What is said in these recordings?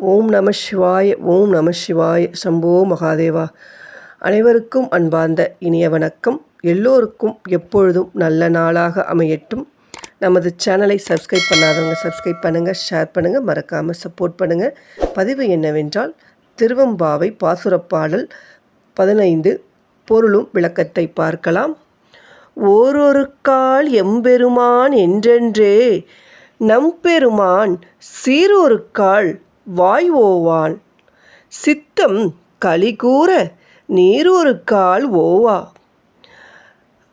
ஓம் நம சிவாய ஓம் நம சிவாய சம்போ மகாதேவா. அனைவருக்கும் அன்பார்ந்த இனிய வணக்கம். எல்லோருக்கும் எப்பொழுதும் நல்ல நாளாக அமையட்டும். நமது சேனலை சப்ஸ்கிரைப் பண்ணாதவங்க சப்ஸ்கிரைப் பண்ணுங்கள் ஷேர் பண்ணுங்கள் மறக்காமல் சப்போர்ட் பண்ணுங்கள் பதிவு என்னவென்றால் திருவம்பாவை பாசுரப்பாடல் பதினைந்து பொருளும் விளக்கத்தை பார்க்கலாம். ஓரொரு கால் எம்பெருமான் என்றென்றே நம்பெருமான் சீரொருக்கால் வாய் ஓவான் சித்தம் களி கலிகூற நீரொருக்கால் ஓவா.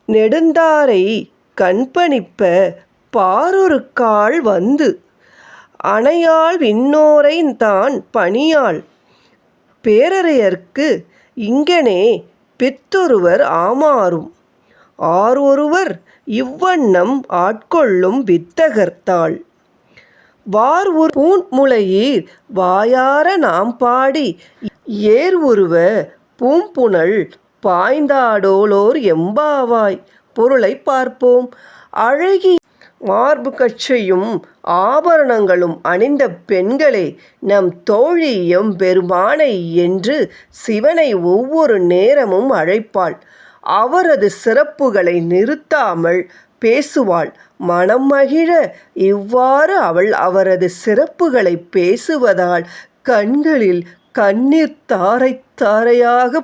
நெடுந்தாரை கண்பணிப்ப பாரொருக்கால் வந்து. அணையாள் விண்ணோரை தான் பணியாள். பேரறையர்க்கு இங்கனே பித்தொருவர் ஆமாறும். ஆரொருவர் இவ்வண்ணம் ஆட்கொள்ளும் வித்தகர்த்தாள். வார் உர் பூன்முளையீர் வாயார நாம் பாடி. ஏர் உருவ பூம்புணல் பாய்ந்தாடோலோர் எம்பாவாய். பொருளை பார்ப்போம். அழகி மார்பு கச்சையும் ஆபரணங்களும் அணிந்த பெண்களே நம் தோழி எம்பெருமானை என்று சிவனை ஒவ்வொரு நேரமும் அழைப்பாள். அவரது சிறப்புகளை நிறுத்தாமல் பேசுவாள். மனம் மகிழ இவ்வாறு அவள் அவரது சிறப்புகளை பேசுவதால் கண்களில் கண்ணீர் தாரை தாரையாக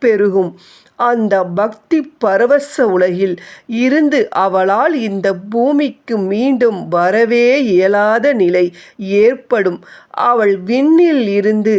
பெருகும். அந்த பக்தி பரவச உலகில் இருந்து அவளால் இந்த பூமிக்கு மீண்டும் வரவே இயலாத நிலை ஏற்படும். அவள் விண்ணில் இருந்து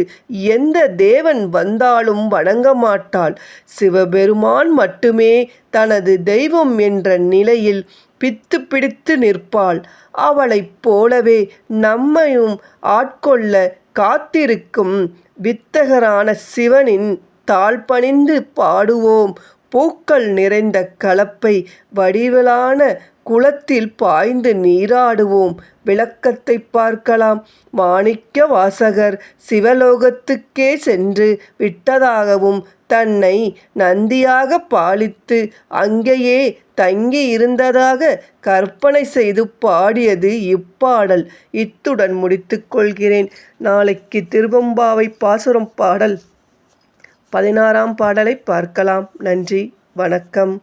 எந்த தேவன் வந்தாலும் வணங்க மாட்டாள். சிவபெருமான் மட்டுமே தனது தெய்வம் என்ற நிலையில் பித்து பிடித்து நிற்பாள். அவளைப் போலவே நம்மையும் ஆட்கொள்ள காத்திருக்கும் வித்தகரான சிவனின் தாழ்பணிந்து பாடுவோம். பூக்கள் நிறைந்த கலப்பை வடிவிலான குளத்தில் பாய்ந்து நீராடுவோம். விளக்கத்தை பார்க்கலாம். மாணிக்க வாசகர் சிவலோகத்துக்கே சென்று விட்டதாகவும் தன்னை நந்தியாக பாலித்து அங்கேயே தங்கி இருந்ததாக கற்பனை செய்து பாடியது இப்பாடல். இத்துடன் முடித்துக்கொள்கிறேன் நாளைக்கு திருவம்பாவை பாசுரம் பாடல். பதினாறாம் பாடலை பார்க்கலாம். நன்றி. வணக்கம்.